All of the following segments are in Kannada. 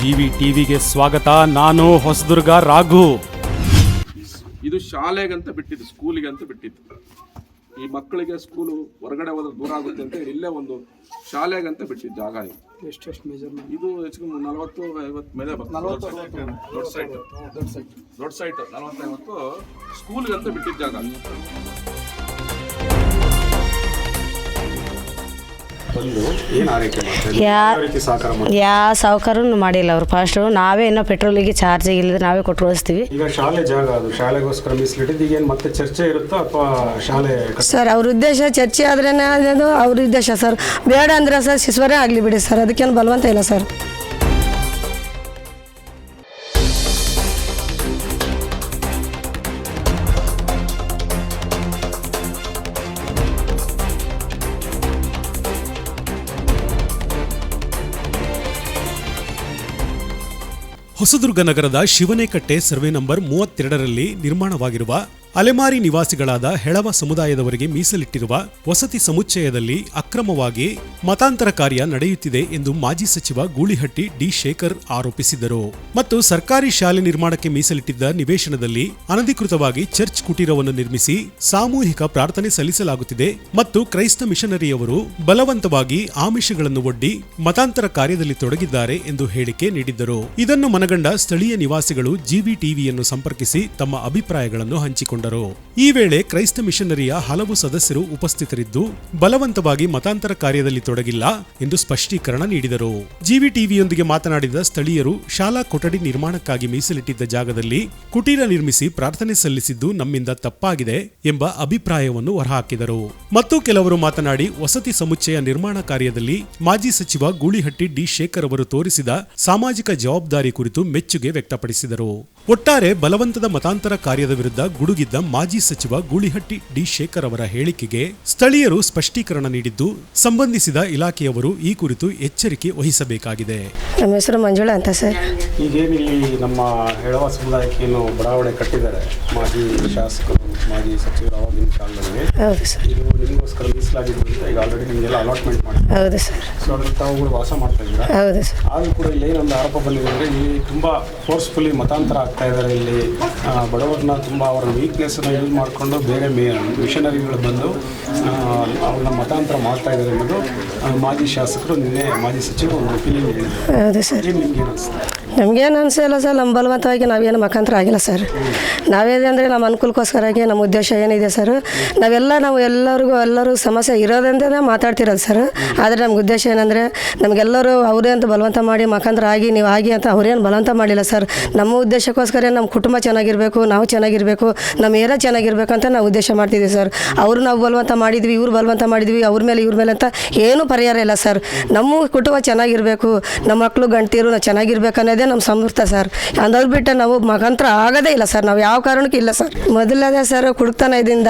G ಟಿವಿಗೆ ಸ್ವಾಗತ. ನಾನು ಹೊಸದುರ್ಗ ರಾಘು. ಇದು ಶಾಲೆಗಂತ ಬಿಟ್ಟಿದ್ದು ಸ್ಕೂಲಿಗೆ ಅಂತ ಬಿಟ್ಟಿದ್ದು. ಈ ಮಕ್ಕಳಿಗೆ ಸ್ಕೂಲು ಹೊರಗಡೆ ಹೋದ್ರೆ ದೂರ ಆಗುತ್ತೆ ಅಂತ ಇಲ್ಲೇ ಒಂದು ಶಾಲೆಗಂತ ಬಿಟ್ಟಿದ್ದು ಜಾಗ ಇದು. ಇದು ಹೆಚ್ಚು ನಲವತ್ತು ಐವತ್ತು ಮೇಲೆ ಬರ್ತದೆ. ದೊಡ್ಡ ಸೈಟ್ ದೊಡ್ಡ ಸೈಟ್ ನಲವತ್ತೈವತ್ತು ಸ್ಕೂಲಿಗಂತ ಬಿಟ್ಟಿದ್ದ ಜಾಗ. ಯಾ ಯಾವ ಸಾವುಕಾರನು ಮಾಡಿಲ್ಲ ಅವ್ರು ಫಸ್ಟ್ ನಾವೇ ಇನ್ನೂ ಪೆಟ್ರೋಲಿಗೆ ಚಾರ್ಜ್ ಇಲ್ಲದ ನಾವೇ ಕೊಟ್ಟು ಕಳಿಸ್ತೀವಿ ಈಗ ಶಾಲೆ ಜಾಗ ಅದು. ಶಾಲೆಗೋಸ್ಕರ ಮೀಸಲಿಟ್ಟಿದ್ದು ಈಗ ಮತ್ತೆ ಚರ್ಚೆ ಇರುತ್ತಾ ಅಥವಾ ಶಾಲೆ ಸರ್ ಅವ್ರ ಉದ್ದೇಶ ಚರ್ಚೆ ಆದ್ರೇನೆ ಅದು ಅವ್ರ ಉದ್ದೇಶ ಸರ್ ಬೇಡ ಅಂದ್ರೆ ಸರ್ ಶಿಶ್ವರೇ ಆಗಲಿ ಬಿಡಿ ಸರ್ ಅದಕ್ಕೇನು ಬಲವಂತ ಇಲ್ಲ ಸರ್ ಹೊಸದುರ್ಗ ನಗರದ ಶಿವನೇಕಟ್ಟೆ ಸರ್ವೆ ನಂಬರ್ ಮೂವತ್ತೆರಡರಲ್ಲಿ ನಿರ್ಮಾಣವಾಗಿರುವ ಅಲೆಮಾರಿ ನಿವಾಸಿಗಳಾದ ಹೆಳವ ಸಮುದಾಯದವರಿಗೆ ಮೀಸಲಿಟ್ಟಿರುವ ವಸತಿ ಸಮುಚ್ಚಯದಲ್ಲಿ ಅಕ್ರಮವಾಗಿ ಮತಾಂತರ ಕಾರ್ಯ ನಡೆಯುತ್ತಿದೆ ಎಂದು ಮಾಜಿ ಸಚಿವ ಗೂಳಿಹಟ್ಟಿ ಡಿ ಶೇಖರ್ ಆರೋಪಿಸಿದರು ಮತ್ತು ಸರ್ಕಾರಿ ಶಾಲೆ ನಿರ್ಮಾಣಕ್ಕೆ ಮೀಸಲಿಟ್ಟಿದ್ದ ನಿವೇಶನದಲ್ಲಿ ಅನಧಿಕೃತವಾಗಿ ಚರ್ಚ್ ಕುಟೀರವನ್ನು ನಿರ್ಮಿಸಿ ಸಾಮೂಹಿಕ ಪ್ರಾರ್ಥನೆ ಸಲ್ಲಿಸಲಾಗುತ್ತಿದೆ ಮತ್ತು ಕ್ರೈಸ್ತ ಮಿಷನರಿಯವರು ಬಲವಂತವಾಗಿ ಆಮಿಷಗಳನ್ನು ಒಡ್ಡಿ ಮತಾಂತರ ಕಾರ್ಯದಲ್ಲಿ ತೊಡಗಿದ್ದಾರೆ ಎಂದು ಹೇಳಿಕೆ ನೀಡಿದ್ದರು. ಇದನ್ನು ಮನಗಂಡ ಸ್ಥಳೀಯ ನಿವಾಸಿಗಳು ಜಿವಿ ಟಿವಿಯನ್ನು ಸಂಪರ್ಕಿಸಿ ತಮ್ಮ ಅಭಿಪ್ರಾಯಗಳನ್ನು ಹಂಚಿಕೊಂಡರು. ಈ ವೇಳೆ ಕ್ರೈಸ್ತ ಮಿಷನರಿಯ ಹಲವು ಸದಸ್ಯರು ಉಪಸ್ಥಿತರಿದ್ದು, ಬಲವಂತವಾಗಿ ಮತಾಂತರ ಕಾರ್ಯದಲ್ಲಿ ತೊಡಗಿಲ್ಲ ಎಂದು ಸ್ಪಷ್ಟೀಕರಣ ನೀಡಿದರು. ಜಿವಿ ಟಿವಿಯೊಂದಿಗೆ ಮಾತನಾಡಿದ ಸ್ಥಳೀಯರು, ಶಾಲಾ ಕೊಠಡಿ ನಿರ್ಮಾಣಕ್ಕಾಗಿ ಮೀಸಲಿಟ್ಟಿದ್ದ ಜಾಗದಲ್ಲಿ ಕುಟೀರ ನಿರ್ಮಿಸಿ ಪ್ರಾರ್ಥನೆ ಸಲ್ಲಿಸಿದ್ದು ನಮ್ಮಿಂದ ತಪ್ಪಾಗಿದೆ ಎಂಬ ಅಭಿಪ್ರಾಯವನ್ನು ಹೊರಹಾಕಿದರು. ಮತ್ತು ಕೆಲವರು ಮಾತನಾಡಿ, ವಸತಿ ಸಮುಚ್ಚಯ ನಿರ್ಮಾಣ ಕಾರ್ಯದಲ್ಲಿ ಮಾಜಿ ಸಚಿವ ಗೂಳಿಹಟ್ಟಿ ಡಿ. ಶೇಖರ್ ಅವರು ತೋರಿಸಿದ ಸಾಮಾಜಿಕ ಜವಾಬ್ದಾರಿ ಕುರಿತು ಮೆಚ್ಚುಗೆ ವ್ಯಕ್ತಪಡಿಸಿದರು. ಒಟ್ಟಾರೆ ಬಲವಂತದ ಮತಾಂತರ ಕಾರ್ಯದ ವಿರುದ್ಧ ಗುಡುಗಿದ್ದ ಮಾಜಿ ಸಚಿವ ಗೂಳಿಹಟ್ಟಿ ಡಿ ಶೇಖರ್ ಅವರ ಹೇಳಿಕೆಗೆ ಸ್ಥಳೀಯರು ಸ್ಪಷ್ಟೀಕರಣ ನೀಡಿದ್ದು ಸಂಬಂಧಿಸಿದ ಇಲಾಖೆಯವರು ಈ ಕುರಿತು ಎಚ್ಚರಿಕೆ ವಹಿಸಬೇಕಾಗಿದೆ. ನಮ್ಮ ಹೆಸರು ಮಂಜುಳಾ ಅಂತ ಸರ್. ಈಗೇನಿಲ್ಲಿ ನಮ್ಮ ಹೆಳವ ಸಮುದಾಯಕ್ಕೆ ಏನು ಬಡಾವಣೆ ಕಟ್ಟಿದ್ದಾರೆ ಮಾಜಿ ಶಾಸಕರು? ಮಾಜಿ ಸಚಿವರು ಆವಾಗಿನ ಕಾಲದಲ್ಲಿ. ಹೌದು ಸರ್. ಇದು ನಿಮಗೋಸ್ಕರ ಮೀಸಲಾಗಿದ್ದು ಅಂತ ಈಗ ಆಲ್ರೆಡಿ ನಿಮಗೆಲ್ಲ ಅಲಾಟ್ಮೆಂಟ್ ಮಾಡಿ ಹೌದು ಸರ್. ಸೊ ಅದ್ರ ತಾವುಗಳು ವಾಸ ಮಾಡ್ತಾ ಇದ್ದೀರಾ? ಹೌದು ಸರ್. ಆದರೂ ಕೂಡ ಇಲ್ಲಿ ಏನೊಂದು ಆರೋಪ ಬಂದಿದೆ ಅಂದರೆ ಇಲ್ಲಿ ತುಂಬ ಫೋರ್ಸ್ಫುಲಿ ಮತಾಂತರ ಆಗ್ತಾ ಇದ್ದಾರೆ ಇಲ್ಲಿ. ಆ, ಬಡವರನ್ನ ತುಂಬ ಅವರ ವೀಕ್ನೆಸ್ನ ಯೂಸ್ ಮಾಡಿಕೊಂಡು ಬೇರೆ ಮೇ ಮಿಷನರಿಗಳು ಬಂದು ಅವ್ರನ್ನ ಮತಾಂತರ ಮಾಡ್ತಾ ಇದ್ದಾರೆ ಅನ್ನೋದು ಆ, ಮಾಜಿ ಶಾಸಕರು ನಿನ್ನೆ ಮಾಜಿ ಸಚಿವರು ಒಂದು ಒಪಿನಿಯನ್ ಹೇಳಿದ್ದಾರೆ ಹೌದು ಸರ್. ಏನು ನಿಮ್ಗೆ ನಮಗೇನು ಅನಿಸಿಲ್ಲ ಸರ್, ನಮ್ಮ ಬಲವಂತವಾಗಿ ನಾವೇನು ಮಕಾಂತರ ಆಗಿಲ್ಲ ಸರ್. ನಾವೇನು ಅಂದರೆ ನಮ್ಮ ಅನುಕೂಲಕ್ಕೋಸ್ಕರಾಗಿ ನಮ್ಮ ಉದ್ದೇಶ ಏನಿದೆ ಸರ್, ನಾವೆಲ್ಲ ನಾವು ಎಲ್ಲರಿಗೂ ಎಲ್ಲರೂ ಸಮಸ್ಯೆ ಇರೋದಂದೇ ಮಾತಾಡ್ತಿರೋದು ಸರ್. ಆದರೆ ನಮ್ಗೆ ಉದ್ದೇಶ ಏನಂದರೆ ನಮಗೆಲ್ಲರೂ ಅವರೇ ಅಂತ ಬಲವಂತ ಮಾಡಿ ಮಕಾಂತರ ಆಗಿ, ನೀವು ಆಗಿ ಅಂತ ಅವ್ರೇನು ಬಲವಂತ ಮಾಡಿಲ್ಲ ಸರ್. ನಮ್ಮ ಉದ್ದೇಶಕ್ಕೋಸ್ಕರ ನಮ್ಮ ಕುಟುಂಬ ಚೆನ್ನಾಗಿರಬೇಕು, ನಾವು ಚೆನ್ನಾಗಿರಬೇಕು, ನಮ್ಮ ಏರ ಚೆನ್ನಾಗಿರಬೇಕು ಅಂತ ನಾವು ಉದ್ದೇಶ ಮಾಡ್ತಿದ್ದೀವಿ ಸರ್. ಅವರು ನಾವು ಬಲವಂತ ಮಾಡಿದ್ವಿ, ಇವ್ರು ಬಲವಂತ ಮಾಡಿದ್ವಿ, ಅವ್ರ ಮೇಲೆ ಇವ್ರ ಮೇಲೆ ಅಂತ ಏನೂ ಪರಿಹಾರ ಇಲ್ಲ ಸರ್. ನಮ್ಮ ಕುಟುಂಬ ಚೆನ್ನಾಗಿರಬೇಕು, ನಮ್ಮ ಮಕ್ಕಳು ಗಂಟೀರು ನಾವು ಚೆನ್ನಾಗಿರ್ಬೇಕು ಅನ್ನೋದೇ ನಮ್ಮ ಸಮೃದ್ಧ ಸರ್. ಅಂದವ್ರು ಬಿಟ್ಟು ನಾವು ಮಗಂತ್ರ ಆಗೋದೇ ಇಲ್ಲ ಸರ್. ನಾವು ಯಾವ ಕಾರಣಕ್ಕೂ ಇಲ್ಲ ಸರ್. ಮೊದಲದೇ ಸರ್ ಕುಡುಕ್ತನದಿಂದ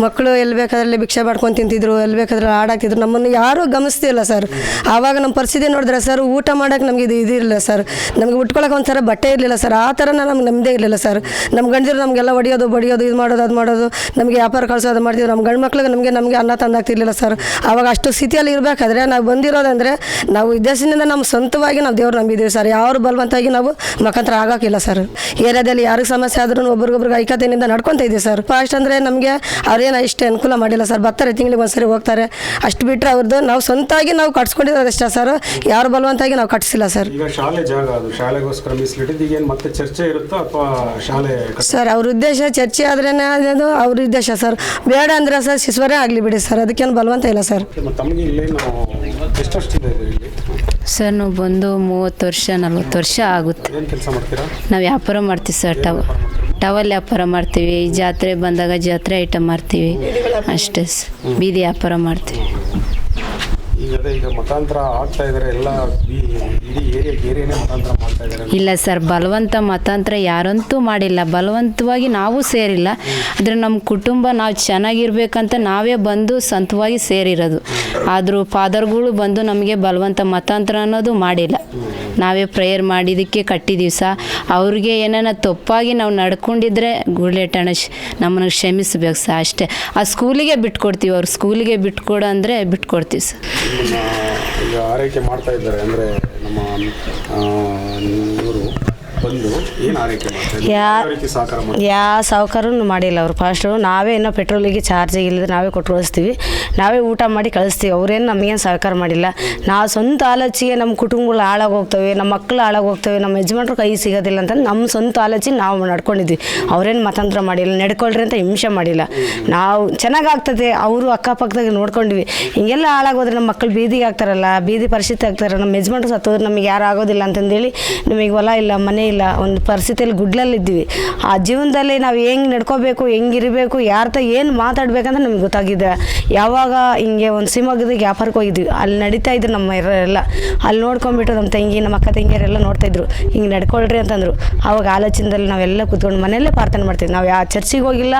ಮಕ್ಕಳು ಎಲ್ಲಿ ಬೇಕಾದ್ರಲ್ಲಿ ಭಿಕ್ಷೆ ಮಾಡ್ಕೊಂಡು ತಿಂತಿದ್ರು ಎಲ್ಲಿ ಬೇಕಾದ್ರೆ ಆಡಾಕ್ತಿದ್ರು ನಮ್ಮನ್ನು ಯಾರೂ ಗಮನಿಸ್ತಿಲ್ಲ ಸರ್. ಆವಾಗ ನಮ್ಮ ಪರಿಸ್ಥಿತಿ ನೋಡಿದ್ರೆ ಸರ್ ಊಟ ಮಾಡೋಕೆ ನಮಗೆ ಇದು ಇದಿರಲಿಲ್ಲ ಸರ್. ನಮಗೆ ಉಟ್ಕೊಳ್ಳೋಕೆ ಒಂಥರ ಥರ ಬಟ್ಟೆ ಇರಲಿಲ್ಲ ಸರ್. ಆ ಥರ ನಮ್ಗೆ ನಮ್ಮದೇ ಇರಲಿಲ್ಲ ಸರ್. ನಮ್ಮ ಗಂಡರು ನಮಗೆಲ್ಲ ಹೊಡಿಯೋದು ಬಡಿಯೋದು, ಇದು ಮಾಡೋದು, ಅದು ಮಾಡೋದು. ನಮಗೆ ವ್ಯಾಪಾರ ಕಳ್ಸೋದು ಮಾಡ್ತಿದ್ರು. ನಮ್ಮ ಗಂಡು ಮಕ್ಳಿಗೆ ನಮಗೆ ನಮಗೆ ಅನ್ನ ತಂದಾಗ್ತಿರ್ಲಿಲ್ಲ ಸರ್. ಆವಾಗ ಅಷ್ಟು ಸ್ಥಿತಿಯಲ್ಲಿ ಇರಬೇಕಾದ್ರೆ ನಾವು ಬಂದಿರೋದಂದರೆ ನಾವು ವಿದೇಶದಿಂದ ನಮ್ಮ ಸ್ವಂತವಾಗಿ ನಾವು ದೇವ್ರು ನಂಬಿದ್ದೀವಿ ಸರ್. ಯಾರು ಬಲವಂತಾಗಿ ನಾವು ಮುಖಾಂತರ ಆಗೋಕ್ಕಿಲ್ಲ ಸರ್ ಏರಿಯಾದಲ್ಲಿ ಯಾರಿಗೆ ಸಮಸ್ಯೆ ಆದ್ರೂ ಒಬ್ರಿಗೊಬ್ರಿಗೆ ಐಕ್ಯತೆಯಿಂದ ನಡ್ಕೊತ ಇದ್ದೀವಿ ಸರ್ ಫಾಸ್ಟ್ ಅಂದರೆ ನಮಗೆ ಅವ್ರೇನು ಇಷ್ಟು ಅನುಕೂಲ ಮಾಡಿಲ್ಲ ಸರ್ ಬರ್ತಾರೆ ತಿಂಗಳಿಗೆ ಒಂದ್ಸರಿ ಹೋಗ್ತಾರೆ. ಅಷ್ಟು ಬಿಟ್ಟರೆ ಅವ್ರದ್ದು ನಾವು ಸ್ವಂತಾಗಿ ನಾವು ಕಟ್ಸ್ಕೊಂಡಿರೋದಷ್ಟೇ ಸರ್ ಯಾರು ಬಲವಂತಾಗಿ ನಾವು ಕಟ್ಸಿಲ್ಲ ಸರ್ ಈಗ ಶಾಲೆ ಜಾಗ ಅದು. ಶಾಲೆಗೋಸ್ಕರ ಮೀಸಲಿಟ್ಟಿದ್ದು ಈಗ ಏನು ಮತ್ತೆ ಚರ್ಚೆ ಇರುತ್ತಾ ಅಥವಾ ಶಾಲೆ ಸರ್ ಅವ್ರ ಉದ್ದೇಶ ಚರ್ಚೆ ಆದ್ರೇ ಅದು ಅವ್ರ ಉದ್ದೇಶ ಸರ್ ಬೇಡ ಅಂದ್ರೆ ಸರ್ ಶಿಶುವರೇ ಆಗಲಿ ಬಿಡಿ ಸರ್ ಅದಕ್ಕೇನು ಬಲವಂತ ಇಲ್ಲ ಸರ್ ಇದು ಇಲ್ಲಿ? ಸರ್ ನಾವು ಬಂದು ಮೂವತ್ತು ವರ್ಷ ನಲ್ವತ್ತು ವರ್ಷ ಆಗುತ್ತೆ. ನಾವು ವ್ಯಾಪಾರ ಮಾಡ್ತೀವಿ ಸರ್ ಟವ ಟವಲ್ ವ್ಯಾಪಾರ ಮಾಡ್ತೀವಿ ಜಾತ್ರೆ ಬಂದಾಗ ಜಾತ್ರೆ ಐಟಮ್ ಮಾಡ್ತೀವಿ. ಅಷ್ಟೇ ಸರ್ ಬೀದಿ ವ್ಯಾಪಾರ ಮಾಡ್ತೀವಿ. ಇಲ್ಲ ಸರ್, ಬಲವಂತ ಮತಾಂತರ ಯಾರಂತೂ ಮಾಡಿಲ್ಲ. ಬಲವಂತವಾಗಿ ನಾವು ಸೇರಿಲ್ಲ. ಆದರೆ ನಮ್ಮ ಕುಟುಂಬ ನಾವು ಚೆನ್ನಾಗಿರ್ಬೇಕಂತ ನಾವೇ ಬಂದು ಸ್ವಂತವಾಗಿ ಸೇರಿರೋದು. ಆದರೂ ಫಾದರ್ಗಳು ಬಂದು ನಮಗೆ ಬಲವಂತ ಮತಾಂತರ ಅನ್ನೋದು ಮಾಡಿಲ್ಲ. ನಾವೇ ಪ್ರೇಯರ್ ಮಾಡಿದ್ದಕ್ಕೆ ಕಟ್ಟಿದ್ದೀವಿ ಸಹ ಅವ್ರಿಗೆ ಏನಾನ ತಪ್ಪಾಗಿ ನಾವು ನಡ್ಕೊಂಡಿದ್ರೆ ಗುಳ್ಳೆಟಣ ನಮ್ಮನ್ನು ಕ್ಷಮಿಸ್ಬೇಕು ಸಹ ಅಷ್ಟೇ. ಆ ಸ್ಕೂಲಿಗೆ ಬಿಟ್ಕೊಡ್ತೀವಿ ಅವ್ರು. ಸ್ಕೂಲಿಗೆ ಬಿಟ್ಕೊಡು ಅಂದರೆ ಬಿಟ್ಕೊಡ್ತೀವಿ ಸರ್. ಈಗ ಆರೈಕೆ ಮಾಡ್ತಾ ಇದ್ದಾರೆ. ಅಂದರೆ ನಮ್ಮ ಬಂದು ಏನು ಆರೈಕೆ ಯಾ- ಸಾವುಕಾರನು ಮಾಡಿಲ್ಲ ಅವ್ರು ಫಾಸ್ಟು ನಾವೇ ಇನ್ನೂ ಪೆಟ್ರೋಲಿಗೆ ಚಾರ್ಜ್ ಇಲ್ಲದೆ ನಾವೇ ಕೊಟ್ಟು ಕಳಿಸ್ತೀವಿ ನಾವೇ ಊಟ ಮಾಡಿ ಕಳಿಸ್ತೀವಿ. ಅವ್ರೇನು ನಮಗೇನು ಸಹಕಾರ ಮಾಡಿಲ್ಲ. ನಾವು ಸ್ವಂತ ಆಲೋಚಿಗೆ ನಮ್ಮ ಕುಟುಂಬಗಳು ಹಾಳಾಗಿ ಹೋಗ್ತವೆ ನಮ್ಮ ಮಕ್ಕಳು ಹಾಳಾಗಿ ಹೋಗ್ತವೆ ನಮ್ಮ ಯಜಮಾನ್ರು ಕೈ ಸಿಗೋದಿಲ್ಲ ಅಂತ ನಮ್ಮ ಸ್ವಂತ ಆಲೋಚನೆ ನಾವು ನಡ್ಕೊಂಡಿದ್ವಿ. ಅವ್ರೇನು ಮತಾಂತರ ಮಾಡಿಲ್ಲ ನಡ್ಕೊಳ್ರಿ ಅಂತ ಹಿಂಸೆ ಮಾಡಿಲ್ಲ. ನಾವು ಚೆನ್ನಾಗಾಗ್ತದೆ. ಅವರು ಅಕ್ಕಪಕ್ಕದಾಗ ನೋಡ್ಕೊಂಡ್ವಿ. ಹಿಂಗೆಲ್ಲ ಹಾಳಾಗೋದ್ರೆ ನಮ್ಮ ಮಕ್ಕಳು ಬೀದಿಗೆ ಆಗ್ತಾರಲ್ಲ ಬೀದಿ ಪರಿಸ್ಥಿತಿ ಆಗ್ತಾರೆ. ನಮ್ಮ ಯಜಮಾನ್ರು ಸತ್ತೋದ್ರೆ ನಮಗೆ ಯಾರು ಆಗೋದಿಲ್ಲ ಅಂತಂದೇಳಿ ನಿಮಗೆ ಹೊಲ ಇಲ್ಲ ಮನೆ ಇಲ್ಲ ಒಂದು ಪರಿಸ್ಥಿತಿಯಲ್ಲಿ ಗುಡ್ಲಲ್ಲಿದ್ದೀವಿ. ಆ ಜೀವನದಲ್ಲಿ ನಾವು ಹೆಂಗೆ ನಡ್ಕೋಬೇಕು ಹೆಂಗಿರಬೇಕು ಯಾರತ ಏನು ಮಾತಾಡಬೇಕಂತ ನಮ್ಗೆ ಗೊತ್ತಾಗಿದೆ. ಯಾವಾಗ ಹಿಂಗೆ ಒಂದು ಸಿಮಗದ ವ್ಯಾಪಾರಕ್ಕೆ ಹೋಗಿದ್ವಿ. ಅಲ್ಲಿ ನಡೀತಾ ಇದ್ರು ನಮ್ಮ ಎಲ್ಲ ಅಲ್ಲಿ ನೋಡ್ಕೊಂಬಿಟ್ಟು ನಮ್ಮ ತಂಗಿ ನಮ್ಮ ಅಕ್ಕ ತಂಗಿಯರೆಲ್ಲ ನೋಡ್ತಾಯಿದ್ರು ಹಿಂಗೆ ನಡ್ಕೊಳ್ರಿ ಅಂತಂದರು. ಆವಾಗ ಆಲೋಚನೆಯಲ್ಲಿ ನಾವೆಲ್ಲ ಕೂತ್ಕೊಂಡು ಮನೆಯಲ್ಲೇ ಪ್ರಾರ್ಥನೆ ಮಾಡ್ತೀವಿ. ನಾವು ಯಾವ ಚರ್ಚಿಗೆ ಹೋಗಿಲ್ಲ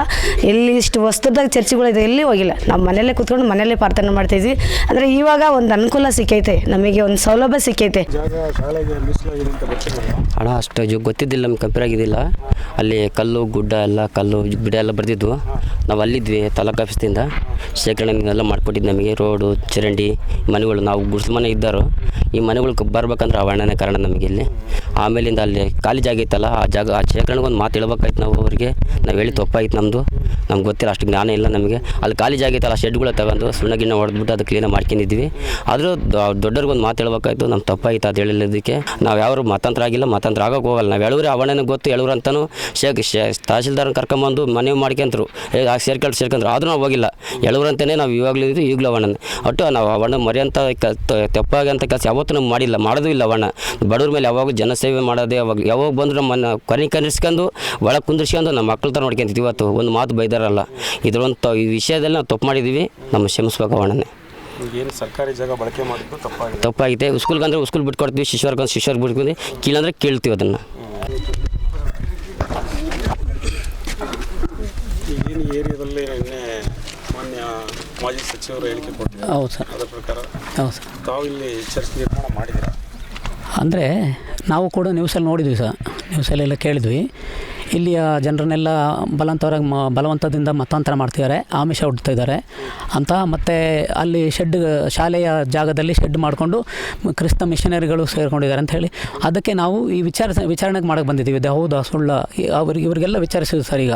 ಎಲ್ಲಿ ಇಷ್ಟು ವಸ್ತುದಾಗ ಚರ್ಚಿಗಳಿದೆ ಎಲ್ಲಿ ಹೋಗಿಲ್ಲ. ನಾವು ಮನೆಯಲ್ಲೇ ಕೂತ್ಕೊಂಡು ಮನೆಯಲ್ಲೇ ಪ್ರಾರ್ಥನೆ ಮಾಡ್ತಿದ್ವಿ ಅಂದರೆ ಇವಾಗ ಒಂದು ಅನುಕೂಲ ಸಿಕ್ಕೈತೆ. ನಮಗೆ ಒಂದು ಸೌಲಭ್ಯ ಸಿಕ್ಕೈತೆ. ಅಣ್ಣ ಶಾಲೆಗೆ ಅಷ್ಟು ಗೊತ್ತಿದ್ದಿಲ್ಲ, ನಮ್ಗೆ ಕಂಪೇರ್ ಆಗಿದ್ದಿಲ್ಲ. ಅಲ್ಲಿ ಕಲ್ಲು, ಗುಡ್ಡ ಎಲ್ಲ, ಕಲ್ಲು, ಗಿಡ ಎಲ್ಲ ಬರ್ದಿದ್ವು ನಾವು ಅಲ್ಲಿದ್ವಿ, ತಾಲೂಕು ಆಫೀಸ್ದಿಂದ. ಶೇಖರಣೆಲ್ಲ ಮಾಡಿಕೊಟ್ಟಿದ್ದು ನಮಗೆ, ರೋಡು, ಚರಂಡಿ, ಮನೆಗಳು. ನಾವು ಗುಡ್ಸು ಮನೆ ಇದ್ದಾರೋ ಈ ಮನೆಗಳು ಬರ್ಬೇಕಂದ್ರೆ ಆ ಅಣ್ಣನೇ ಕಾರಣ ನಮಗೆ ಇಲ್ಲಿ. ಆಮೇಲಿಂದ ಅಲ್ಲಿ ಖಾಲಿ ಜಾಗ ಇತ್ತಲ್ಲ, ಆ ಜಾಗ, ಆ ಶೇಖರಣೆಗೆ ಒಂದು ಮಾತು ಹೇಳ್ಬೇಕಾಯ್ತು ನಾವು ಅವರಿಗೆ. ನಾವು ಹೇಳಿ ತಪ್ಪಾಯ್ತು ನಮ್ಮದು ನಮ್ಗೆ ಗೊತ್ತಿಲ್ಲ, ಅಷ್ಟು ಜ್ಞಾನ ಇಲ್ಲ ನಮಗೆ. ಅಲ್ಲಿ ಖಾಲಿ ಜಾಗ ಇತ್ತಲ್ಲ ಶೆಡ್ಗಳು ತಗೊಂಡು ಸುಣ್ಣ ಗಿಣ್ಣ ಹೊಡೆದ್ಬಿಟ್ಟು ಅದು ಕ್ಲೀನಾಗಿ ಮಾಡ್ಕೊಂಡಿದ್ವಿ. ಆದರೂ ದೊಡ್ಡವ್ರಿಗೆ ಒಂದು ಮಾತು ಹೇಳ್ಬೇಕಾಯ್ತು ನಮ್ಮ ತಪ್ಪಾಯ್ತು, ಅದು ಹೇಳಿಲ್ಲದಕ್ಕೆ. ನಾವು ಯಾರು ಮತಾಂತರ ಆಗಿಲ್ಲ, ಮತಾಂತರ ಆಗೋಕೆ ಹೋಗಲ್ಲ. ನಾವು ಹೇಳವ್ರೆ ಅವಣ್ಣನ ಗೊತ್ತು ಎಳೂರು ಅಂತಲೂ ಶೇಕ್ ಶೇ ತಹಸೀಲ್ದಾರನ ಕರ್ಕೊಂಬಂದು ಮನವಿ ಮಾಡ್ಕೊಂತರು. ಸೇರ್ಕೊಂಡು ಸೇರ್ಕೊಂಡ್ರು ಆದರೂ ನಾವು ಹೋಗಿಲ್ಲ. ಅಂತಲೇ ನಾವು ಇವಾಗಲೂ ಇದು ಈಗಲೂ ಅವಣ್ಣನ ಒಟ್ಟು ನಾವು ಅವಣ್ಣ ಮರೆಯಂಥ ಕ ತಪ್ಪಾಗಿ ಅಂತ ಕೆಲಸ ಯಾವತ್ತೂ ನಮ್ಗೆ ಮಾಡಿಲ್ಲ. ಮಾಡೋದು ಇಲ್ಲ ಅವಣ್ಣ ಬಡವ್ರ ಮೇಲೆ ಯಾವಾಗ ಜನಸೇವೆ ಮಾಡೋದೇ, ಯಾವಾಗ ಯಾವಾಗ ಬಂದರೂ ನಮ್ಮನ್ನು ಕೊನೆ ಕನಿಸ್ಕೊಂಡು ಒಳಗೆ ಕುಂದಿರ್ಸ್ಕೊಂಡು ನಮ್ಮ ಮಕ್ಕಳು ಥರ ನೋಡ್ಕೊಂತಿದ್ವಿ ಇವತ್ತು. ಒಂದು ಮಾತು ಬೈದಾರಲ್ಲ. ಇದ್ರೊಂದು ಈ ವಿಷಯದಲ್ಲಿ ನಾವು ತಪ್ಪು ಮಾಡಿದ್ದೀವಿ ನಮ್ಮ ಕ್ಷಮಿಸ್ಬೇಕು ಅವಣ್ಣನೇ ಏನು ಸರ್ಕಾರಿ ಜಾಗ ಬಳಕೆ ಮಾಡಿದ್ರು ತಪ್ಪಾಗಿದೆ. ತಪ್ಪಾಗಿದೆ. ಸ್ಕೂಲ್ಗೆ ಅಂದರೆ ಸ್ಕೂಲ್ ಬಿಟ್ಕೊಡ್ತೀವಿ ಶಿಶುವರ್ಗ ಅಂದ್ರೆ ಬಿಟ್ಕೊಂಡು ಕೀಳಂದ್ರೆ ಕೇಳ್ತೀವಿ ಅದನ್ನು. ಈಗೇನು ಏರಿಯಾದಲ್ಲಿ ನಿನ್ನೆ ಮಾನ್ಯ ಮಾಜಿ ಸಚಿವರು ಹೇಳಿಕೆ ಕೊಟ್ಟಿದ್ದಾರೆ. ಹೌದು ಸರ್. ಅದರ ಪ್ರಕಾರ ಹೌದು ಸರ್. ತಾವು ಇಲ್ಲಿ ಚರ್ಚ್ ನಿರ್ಮಾಣ ಮಾಡಿದ್ದೀರಾ? ಅಂದರೆ ನಾವು ಕೂಡ ನ್ಯೂಸಲ್ಲಿ ನೋಡಿದ್ವಿ ಸರ್. ನ್ಯೂಸಲ್ಲೆಲ್ಲ ಕೇಳಿದ್ವಿ. ಇಲ್ಲಿಯ ಜನರನ್ನೆಲ್ಲ ಬಲವಂತವಾಗಿ ಮ, ಬಲವಂತದಿಂದ ಮತಾಂತರ ಮಾಡ್ತಿದ್ದಾರೆ, ಆಮಿಷ ಹುಡ್ತಾ ಇದ್ದಾರೆ. ಅಂತ ಮತ್ತು ಅಲ್ಲಿ ಶೆಡ್ ಶಾಲೆಯ ಜಾಗದಲ್ಲಿ ಶೆಡ್ ಮಾಡಿಕೊಂಡು ಕ್ರಿಸ್ತ ಮಿಷನರಿಗಳು ಸೇರಿಕೊಂಡಿದ್ದಾರೆ ಅಂತ ಹೇಳಿ. ಅದಕ್ಕೆ ನಾವು ಈ ವಿಚಾರ, ವಿಚಾರಣೆಗೆ ಮಾಡಕ್ಕೆ ಬಂದಿದ್ದೀವಿ. ಹೌದಾ ಸುಳ್ಳ ಅವ್ರಿಗೆ, ಇವರಿಗೆಲ್ಲ ವಿಚಾರಿಸಿದ್ರು ಸರ್ ಈಗ.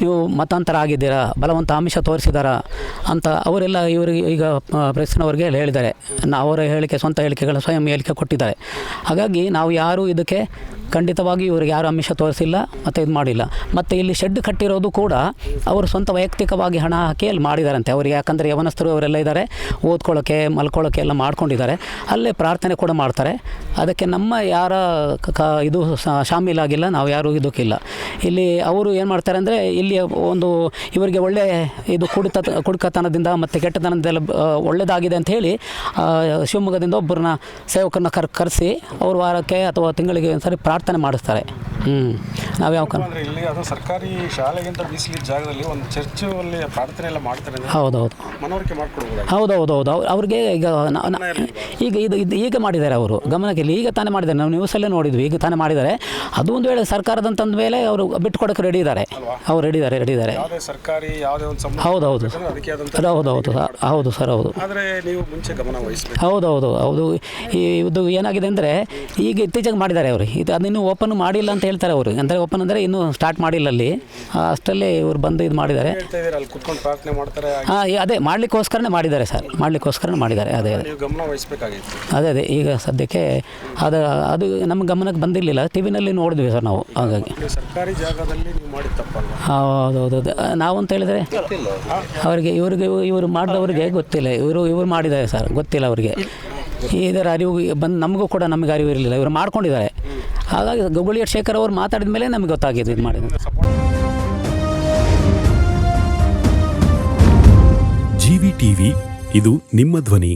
ನೀವು ಮತಾಂತರ ಆಗಿದ್ದೀರಾ? ಬಲವಂತ ಆಮಿಷ ತೋರಿಸಿದಾರಾ? ಅಂತ ಅವರೆಲ್ಲ ಇವರಿಗೆ, ಈಗ ಪ್ರೆಸ್ನವ್ರಿಗೆ ಹೇಳಿದ್ದಾರೆ. ಅವರ ಹೇಳಿಕೆ, ಸ್ವಂತ ಹೇಳಿಕೆಗಳ ಸ್ವಯಂ ಹೇಳಿಕೆ ಕೊಟ್ಟಿದ್ದಾರೆ. ಹಾಗಾಗಿ ನಾವು ಯಾರು ಇದಕ್ಕೆ ಖಂಡಿತವಾಗಿ ಇವ್ರಿಗೆ ಯಾರು ಆಮಿಷ ತೋರಿಸಿಲ್ಲ ಮತ್ತು ಇದು ಮಾಡಿಲ್ಲ. ಮತ್ತು ಇಲ್ಲಿ ಶೆಡ್ ಕಟ್ಟಿರೋದು ಕೂಡ ಅವರು ಸ್ವಂತ ವೈಯಕ್ತಿಕವಾಗಿ ಹಣ ಹಾಕಿ ಅಲ್ಲಿ ಮಾಡಿದಾರಂತೆ. ಅವರಿಗೆ ಯಾಕಂದರೆ ಯವನಸ್ಥರು ಅವರೆಲ್ಲ ಇದ್ದಾರೆ ಓದ್ಕೊಳ್ಳೋಕ್ಕೆ ಮಲ್ಕೊಳ್ಳೋಕ್ಕೆ ಎಲ್ಲ ಮಾಡ್ಕೊಂಡಿದ್ದಾರೆ. ಅಲ್ಲೇ ಪ್ರಾರ್ಥನೆ ಕೂಡ ಮಾಡ್ತಾರೆ. ಅದಕ್ಕೆ ನಮ್ಮ ಯಾರ ಕ- ಇದು ಶಾಮೀಲಾಗಿಲ್ಲ ನಾವು ಯಾರೂ ಇದಕ್ಕಿಲ್ಲ. ಇಲ್ಲಿ ಅವರು ಏನು ಮಾಡ್ತಾರೆ ಅಂದರೆ ಇಲ್ಲಿ ಒಂದು ಇವರಿಗೆ ಒಳ್ಳೆ ಇದು ಕುಡಿತ, ಕುಡುಕತನದಿಂದ ಮತ್ತು ಕೆಟ್ಟತನದೆಲ್ಲ ಒಳ್ಳೆಯದಾಗಿದೆ ಅಂತ ಹೇಳಿ ಶಿವಮೊಗ್ಗದಿಂದ ಒಬ್ಬರನ್ನ ಸೇವಕರನ್ನ ಕರ್, ಕರೆಸಿ, ಅವ್ರ ವಾರಕ್ಕೆ ಅಥವಾ ತಿಂಗಳಿಗೆ ಒಂದ್ಸರಿ ಪ್ರಾರ್ಥನೆ ಮಾಡಿಸ್ತಾರೆ. ಹ್ಞೂ ನಾವು ಯಾವ ಕಾರಣ ಅಂದರೆ ಇಲ್ಲಿ ಅದು ಸರ್ಕಾರಿ ಶಾಲೆಗಿಂತ ಮೀಸಲಿದ್ದ ಜಾಗದಲ್ಲಿ ಒಂದು ಚರ್ಚು ಅಲ್ಲಿ ಪ್ರಾರ್ಥನೆ ಎಲ್ಲ ಮಾಡ್ತಾರೆ ಅಂದ್ರೆ ಹೌದೌದು. ಮನವರಿಕೆ ಮಾಡ್ಕೊಡ್ಬೋದು? ಹೌದು ಹೌದು ಹೌದು ಅವ್ರು- ಅವ್ರಿಗೆ ಈಗ ನ- ನ- ಈಗ ಇದು ಇದು ಈಗ ಮಾಡಿದ್ದಾರೆ ಅವರು. ಗಮನಕ್ಕೆ ಇಲ್ಲಿ ಈಗ ತಾನೇ ಮಾಡಿದ್ದಾರೆ. ನಾವು ನ್ಯೂಸಲ್ಲೇ ನೋಡಿದ್ವಿ. ಈಗ ತಾನೇ ಮಾಡಿದ್ದಾರೆ. ಅದು ಒಂದು ವೇಳೆ ಸರ್ಕಾರದಂತಂದ ಮೇಲೆ ಅವರು ಬಿಟ್ಕೊಡಕ್ಕೆ ರೆಡಿ ಇದ್ದಾರೆ. ಅವ್ರು ರೆಡಿ ಇದ್ದಾರೆ ರೆಡಿ ಇದ್ದಾರೆ. ಯಾವುದೇ ಸರ್ಕಾರಿ ಯಾವುದೇ ಒಂದು ಸಂಬಂಧ ಹೌದು ಹೌದು ಅದಕ್ಕೆ ಆದಂಥ ಹೌದು ಹೌದು ಹೌದು ಸರ್ ಹೌದು. ಆದರೆ ನೀವು ಮುಂಚೆ ಗಮನ ವಹಿಸಬೇಕು. ಹೌದು ಹೌದು. ಹೌದು ಈ ಇದು ಏನಾಗಿದೆ ಅಂದರೆ ಈಗ ಇತ್ತೀಚೆಗೆ ಮಾಡಿದ್ದಾರೆ ಅವರು. ಇದು ಅದನ್ನು ಓಪನ್ ಮಾಡಿಲ್ಲ ಅಂತ ಹೇಳ್ತಾರೆ ಅವರು. ಅಂದರೆ ಓಪನ್ ಅಂದರೆ ಇನ್ನೂ ಸ್ಟಾರ್ಟ್ ಮಾಡಿಲ್ಲ ಅಲ್ಲಿ. ಅಷ್ಟರಲ್ಲಿ ಇವ್ರು ಬಂದು ಇದು ಮಾಡಿದ್ದಾರೆ. ಹಾಂ ಅದೇ ಮಾಡಲಿಕ್ಕೋಸ್ಕರನೇ ಮಾಡಿದ್ದಾರೆ ಸರ್. ಮಾಡಲಿಕ್ಕೋಸ್ಕರನೇ ಮಾಡಿದ್ದಾರೆ ಅದೇ ಅದೇ. ನೀವು ಅದೇ ಅದೇ. ಈಗ ಸದ್ಯಕ್ಕೆ ಅದು ಅದು ನಮ್ಮ ಗಮನಕ್ಕೆ ಬಂದಿರಲಿಲ್ಲ. ಟಿ ವಿನಲ್ಲಿ ನೋಡಿದ್ವಿ ಸರ್ ನಾವು ಹಾಗಾಗಿ. ನೀವು ನೀವು ಹೌದು ಹೌದು ಹೌದು ನಾವಂತ ಹೇಳಿದರೆ ಅವರಿಗೆ. ಇವ್ರಿಗೆ ಇವರು ಮಾಡಿದವರಿಗೆ ಗೊತ್ತಿಲ್ಲ. ಇವರು ಇವರು ಮಾಡಿದ್ದಾರೆ ಸರ್. ಗೊತ್ತಿಲ್ಲ ಅವರಿಗೆ. ಇದರ ಅರಿವು ಬಂದು ನಮಗೂ ಕೂಡ ನಮಗೆ ಅರಿವು ಇರಲಿಲ್ಲ. ಇವರು ಮಾಡ್ಕೊಂಡಿದ್ದಾರೆ. ಹಾಗಾಗಿ ಗುಗುಳಿಯ ಶೇಖರ್ ಅವರು ಮಾತಾಡಿದ ಮೇಲೆ ನಮಗೆ ಗೊತ್ತಾಗಿದೆ ಇದು ಮಾಡಿದ ಜಿವಿ ಟಿವಿ, ಇದು ನಿಮ್ಮ ಧ್ವನಿ.